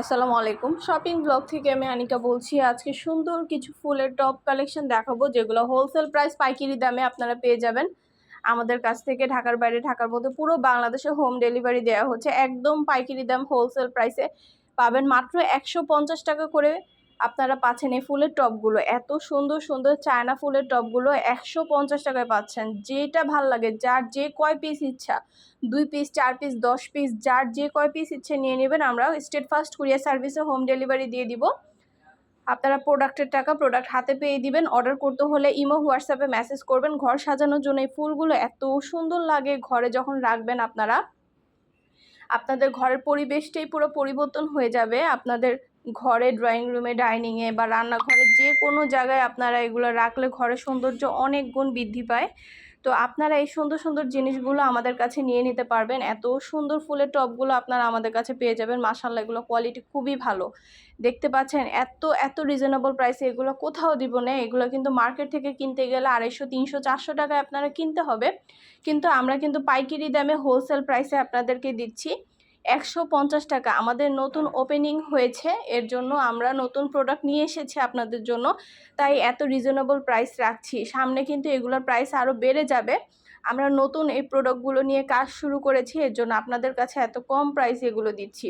আসসালামু আলাইকুম। Shopping blog থেকে আমি আনিকা বলছি, আজকে সুন্দর কিছু ফুলের টপ কালেকশন দেখাবো, যেগুলো হোলসেল প্রাইস পাইকারি দামে আপনারা পেয়ে যাবেন। আমাদের কাছ থেকে ঢাকার বাইরে, ঢাকার মধ্যে পুরো বাংলাদেশে হোম ডেলিভারি দেওয়া হচ্ছে, একদম পাইকারি দাম হোলসেল প্রাইসে। পাবেন মাত্র একশো পঞ্চাশ টাকা করে আপনারা পাচ্ছেন এই ফুলের টপগুলো। এত সুন্দর সুন্দর চায়না ফুলের টপগুলো একশো পঞ্চাশ টাকায় পাচ্ছেন। যেটা ভালো লাগে, যার যে কয় পিস ইচ্ছা, দুই পিস চার পিস দশ পিস যার যে কয় পিস ইচ্ছে নিয়ে নেবেন আমরা স্টেট ফার্স্ট কুরিয়ার সার্ভিসে হোম ডেলিভারি দিয়ে দিব। আপনারা প্রোডাক্টের টাকা প্রোডাক্ট হাতে পেয়ে দিবেন। অর্ডার করতে হলে ইমো, হোয়াটসঅ্যাপে মেসেজ করবেন। ঘর সাজানোর জন্য এই ফুলগুলো এত সুন্দর লাগে, ঘরে যখন রাখবেন আপনারা। আপনাদের ঘরের পরিবেশটাই পুরো পরিবর্তন হয়ে যাবে। আপনাদের ঘরে ড্রয়িং রুমে ডাইনিংয়ে বা রান্নাঘরে যে কোনো জায়গায় আপনারা এগুলো রাখলে ঘরের সৌন্দর্য অনেক গুণ বৃদ্ধি পায়। তো আপনারা এই সুন্দর সুন্দর জিনিসগুলো আমাদের কাছে নিয়ে নিতে পারবেন। এত সুন্দর ফুলের টপগুলো আপনারা আমাদের কাছে পেয়ে যাবেন। মাসাল্লাহ এগুলো কোয়ালিটি খুবই ভালো। দেখতে পাচ্ছেন, এত এত রিজনেবল প্রাইসে এগুলো কোথাও দিব না। এগুলো কিন্তু মার্কেট থেকে কিনতে গেলে আড়াইশো, তিনশো, চারশো টাকায় আপনারা কিনতে হবে। কিন্তু আমরা কিন্তু পাইকারি দামে হোলসেল প্রাইসে আপনাদেরকে দিচ্ছি। একশো পঞ্চাশ টাকা। আমাদের নতুন ওপেনিং হয়েছে, এর জন্য আমরা নতুন প্রোডাক্ট নিয়ে এসেছি আপনাদের জন্য। তাই এত রিজনেবল প্রাইস রাখছি। সামনে কিন্তু এগুলোর প্রাইস আরও বেড়ে যাবে। আমরা নতুন এই প্রোডাক্টগুলো নিয়ে কাজ শুরু করেছি, এর জন্য আপনাদের কাছে এত কম প্রাইস এগুলো দিচ্ছি।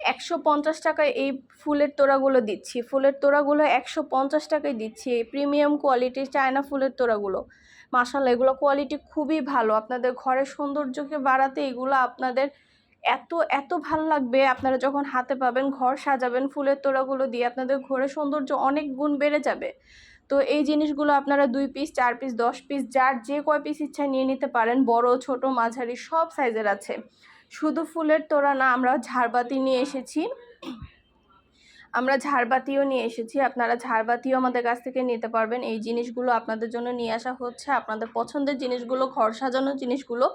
একশো পঞ্চাশ টাকায় এই ফুলের তোড়াগুলো দিচ্ছি। ফুলের তোড়াগুলো একশো পঞ্চাশ টাকায় দিচ্ছি। এই প্রিমিয়াম কোয়ালিটির চায়না ফুলের তোড়াগুলো। মাসাল্লাহ এগুলো কোয়ালিটি খুবই ভালো। আপনাদের ঘরের সৌন্দর্যকে বাড়াতে এগুলো আপনাদের এত এত ভালো লাগবে। আপনারা যখন হাতে পাবেন, ঘর সাজাবেন, ফুলের তোড়াগুলো দিয়ে আপনাদের ঘরের সৌন্দর্য অনেক গুণ বেড়ে যাবে। তো এই জিনিসগুলো আপনারা দুই পিস চার পিস দশ পিস যার যে কয় পিস ইচ্ছা নিয়ে নিতে পারেন, বড়, ছোট, মাঝারি, সব সাইজের আছে। শুধু ফুলের তোড়া না, আমরা ঝাড়বাতি নিয়ে এসেছি। আমরা ঝাড়বাতিও নিয়ে এসেছি। আপনারা ঝাড়বাতিও আমাদের কাছ থেকে নিতে পারবেন। এই জিনিসগুলো আপনাদের জন্য নিয়ে আসা হচ্ছে। আপনাদের পছন্দের জিনিসগুলো, ঘর সাজানোর জিনিসগুলো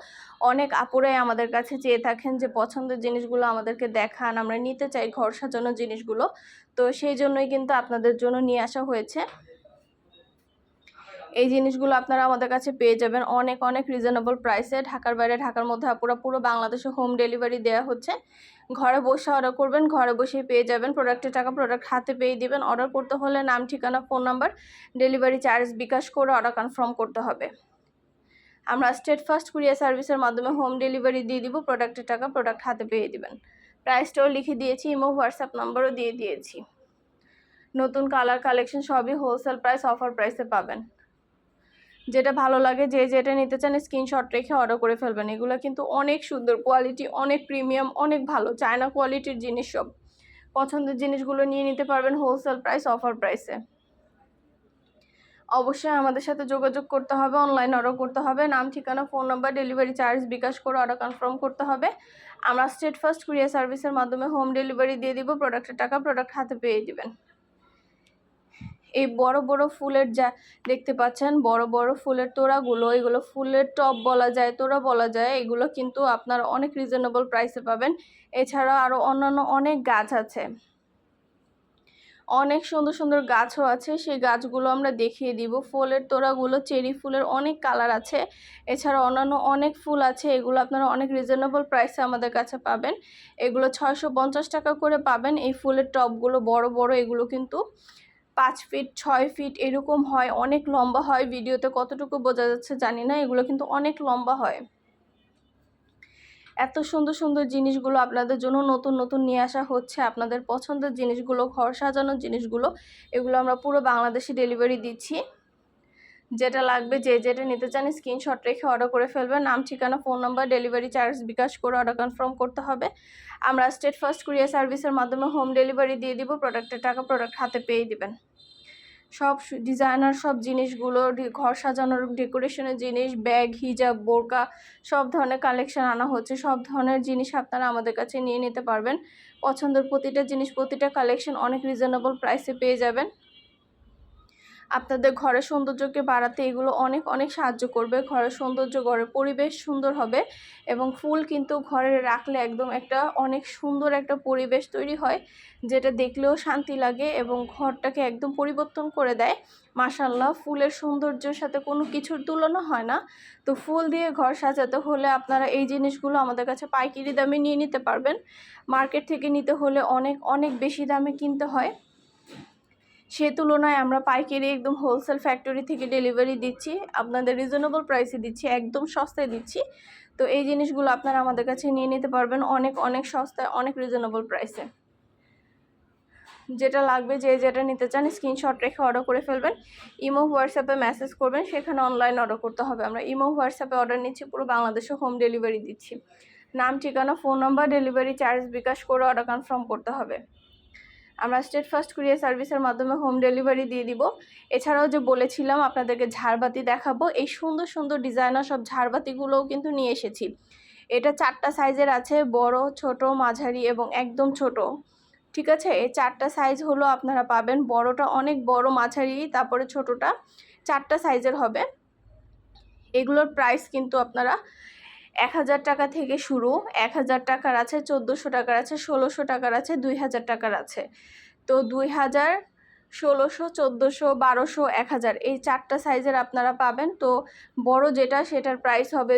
অনেক আপুরাই আমাদের কাছে চেয়ে থাকেন যে পছন্দের জিনিসগুলো আমাদেরকে দেখান। আমরা নিতে চাই ঘর সাজানোর জিনিসগুলো। তো সেই জন্যই কিন্তু আপনাদের জন্য নিয়ে আসা হয়েছে। এই জিনিসগুলো আপনারা আমাদের কাছে পেয়ে যাবেন। অনেক অনেক রিজনেবল প্রাইসে ঢাকার বাইরে, ঢাকার মধ্যে আপুরা পুরো বাংলাদেশে হোম ডেলিভারি দেওয়া হচ্ছে। ঘরে বসে অর্ডার করবেন, ঘরে বসেই পেয়ে যাবেন। প্রোডাক্টের টাকা প্রোডাক্ট হাতে পেয়ে দিবেন। অর্ডার করতে হলে নাম, ঠিকানা phone number delivery charge bKash করে অর্ডার কনফার্ম করতে হবে। আমরা স্টেট ফার্স্ট কুরিয়ার সার্ভিসের মাধ্যমে হোম ডেলিভারি দিয়ে দিব। প্রোডাক্টের টাকা প্রোডাক্ট হাতে পেয়ে দিবেন। প্রাইসটাও লিখে দিয়েছি ইমো হোয়াটসঅ্যাপ নাম্বারও দিয়ে দিয়েছি। নতুন কালার কালেকশন সবই হোলসেল প্রাইস অফার প্রাইসে পাবেন। যেটা ভালো লাগে, যে যেটা নিতে চান স্ক্রিনশট রেখে অর্ডার করে ফেলবেন। এগুলো কিন্তু অনেক সুন্দর কোয়ালিটি অনেক প্রিমিয়াম অনেক ভালো। চায়না কোয়ালিটির জিনিস সব। পছন্দের জিনিসগুলো নিয়ে নিতে পারবেন হোলসেল প্রাইস অফার প্রাইসে অবশ্যই আমাদের সাথে যোগাযোগ করতে হবে অনলাইন অর্ডার করতে হবে। নাম, ঠিকানা phone number delivery charge bKash করে অর্ডার কনফার্ম করতে হবে। আমরা স্টেট ফার্স্ট কুরিয়ার সার্ভিসের মাধ্যমে হোম ডেলিভারি দিয়ে দিব প্রোডাক্টের টাকা প্রোডাক্ট হাতে পেয়ে দিবেন এই বড় বড় ফুলের যা দেখতে পাচ্ছেন, বড় বড় ফুলের তোড়াগুলো, এগুলো ফুলের টপ বলা যায়, তোড়া বলা যায়, এগুলো কিন্তু আপনার অনেক রিজনেবল প্রাইসে পাবেন। এছাড়া আরও অন্যান্য অনেক গাছ আছে। অনেক সুন্দর সুন্দর গাছও আছে, সেই গাছগুলো আমরা দেখিয়ে দিব। ফুলের তোড়াগুলো, চেরি ফুলের অনেক কালার আছে। এছাড়া অন্যান্য অনেক ফুল আছে, এগুলো আপনারা অনেক রিজনেবল প্রাইসে আমাদের কাছে পাবেন। এগুলো ছয়শো পঞ্চাশ টাকা করে পাবেন, এই ফুলের টপগুলো, বড় বড় এগুলো কিন্তু পাঁচ ফিট ছয় ফিট এরকম হয়, অনেক লম্বা হয় ভিডিওতে, কতটুকু বোঝা যাচ্ছে জানি না, এগুলো কিন্তু অনেক লম্বা হয়। এত সুন্দর সুন্দর জিনিসগুলো আপনাদের জন্য নতুন নতুন নিয়ে আসা হচ্ছে, আপনাদের পছন্দের জিনিসগুলো, ঘর সাজানোর জিনিসগুলো, এগুলো আমরা পুরো বাংলাদেশে ডেলিভারি দিচ্ছি। যেটা লাগবে যে যেটা নিতে চান স্ক্রিনশট রেখে অর্ডার করে ফেলবেন। নাম, ঠিকানা phone number delivery charge bKash করে অর্ডার কনফার্ম করতে হবে। আমরা স্টেট ফার্স্ট কুরিয়ার সার্ভিসের মাধ্যমে হোম ডেলিভারি দিয়ে দিব প্রোডাক্টের টাকা প্রোডাক্ট হাতে পেয়ে দিবেন। সব ডিজাইনার সব জিনিসগুলো ঘর সাজানোর ডেকোরেশনের জিনিস ব্যাগ হিজাব বোরকা, সব ধরনের কালেকশন আনা হচ্ছে। সব ধরনের জিনিস আপনারা আমাদের কাছে নিয়ে নিতে পারবেন। পছন্দের প্রতিটা জিনিস, প্রতিটা কালেকশন অনেক রিজনেবল প্রাইসে পেয়ে যাবেন। আপনাদের ঘরের সৌন্দর্যকে বাড়াতে এগুলো অনেক অনেক সাহায্য করবে। ঘরের সৌন্দর্য, ঘরের পরিবেশ সুন্দর হবে এবং ফুল কিন্তু ঘরে রাখলে একদম একটা অনেক সুন্দর একটা পরিবেশ তৈরি হয়, যেটা দেখলেও শান্তি লাগে এবং ঘরটাকে একদম পরিবর্তন করে দেয়। মাসাল্লাহ ফুলের সৌন্দর্যের সাথে কোনো কিছুর তুলনা হয় না। তো ফুল দিয়ে ঘর সাজাতে হলে আপনারা এই জিনিসগুলো আমাদের কাছে পাইকারি দামে নিয়ে নিতে পারবেন। মার্কেট থেকে নিতে হলে অনেক অনেক বেশি দামে কিনতে হয়। সে তুলনায় আমরা পাইকারি একদম হোলসেল ফ্যাক্টরি থেকে ডেলিভারি দিচ্ছি। আপনাদের রিজনেবল প্রাইসে দিচ্ছি, একদম সস্তায় দিচ্ছি। তো এই জিনিসগুলো আপনারা আমাদের কাছে নিয়ে নিতে পারবেন অনেক অনেক সস্তায়, অনেক রিজনেবল প্রাইসে যেটা লাগবে, যে যেটা নিতে চান স্ক্রিনশট রেখে অর্ডার করে ফেলবেন। ইমো হোয়াটসঅ্যাপে মেসেজ করবেন, সেখানে অনলাইন অর্ডার করতে হবে আমরা। ইমো হোয়াটসঅ্যাপে অর্ডার নিচ্ছি, পুরো বাংলাদেশে হোম ডেলিভারি দিচ্ছি। নাম, ঠিকানা phone number delivery charge bKash করে অর্ডার কনফার্ম করতে হবে। আমরা স্টেট ফার্স্ট কুরিয়ার সার্ভিসের মাধ্যমে হোম ডেলিভারি দিয়ে দিব। এছাড়াও যে বলেছিলাম, আপনাদেরকে ঝাড়বাতি দেখাবো, এই সুন্দর সুন্দর ডিজাইনার সব ঝাড়বাতিগুলোও কিন্তু নিয়ে এসেছি। এটা চারটা সাইজের আছে, বড়, ছোট, মাঝারি এবং একদম ছোট। ঠিক আছে? এই চারটা সাইজ হলো আপনারা পাবেন, বড়টা অনেক বড়, মাঝারি, তারপরে ছোটটা চারটা সাইজের হবে। এগুলোর প্রাইস কিন্তু আপনারা এক হাজার টাকা থেকে শুরু, এক হাজার টাকার আছে, চোদ্দোশো টাকার আছে, ষোলোশো টাকার আছে, দুই হাজার টাকার আছে। তো দুই হাজার, ষোলোশো, চোদ্দোশো, বারোশো, এক হাজার এই চারটা সাইজের আপনারা পাবেন। তো বড় যেটা সেটার প্রাইস হবে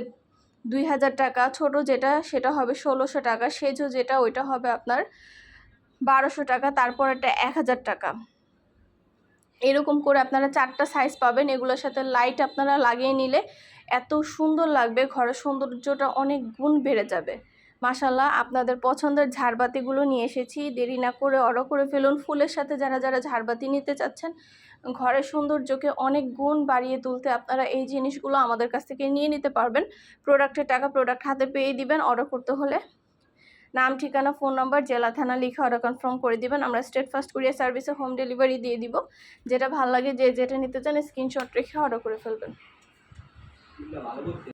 দুই হাজার টাকা, ছোট যেটা সেটা হবে ষোলোশো টাকা, সেজো যেটা ওইটা হবে আপনার বারোশো টাকা, তারপর একটা এক হাজার টাকা। এরকম করে আপনারা চারটা সাইজ পাবেন, এগুলোর সাথে লাইট আপনারা লাগিয়ে নিলে এত সুন্দর লাগবে, ঘরের সৌন্দর্যটা অনেক গুণ বেড়ে যাবে। মাশাল্লাহ আপনাদের পছন্দের ঝাড়বাতিগুলো নিয়ে এসেছি। দেরি না করে অর্ডার করে ফেলুন। ফুলের সাথে যারা যারা ঝাড়বাতি নিতে চাচ্ছেন, ঘরের সৌন্দর্যকে অনেক গুণ বাড়িয়ে তুলতে আপনারা এই জিনিসগুলো আমাদের কাছ থেকে নিয়ে নিতে পারবেন। প্রোডাক্টের টাকা প্রোডাক্ট হাতে পেয়ে দিবেন অর্ডার করতে হলে। নাম, ঠিকানা, ফোন নাম্বার, জেলা, থানা, লিখে অর্ডার কনফার্ম করে দিবেন। আমরা স্টেট ফার্স্ট কুরিয়ার সার্ভিসে হোম ডেলিভারি দিয়ে দিব। যেটা ভালো লাগে যে যেটা নিতে চান, স্ক্রিনশট রেখে অর্ডার করে ফেলবেন। ভালো করতে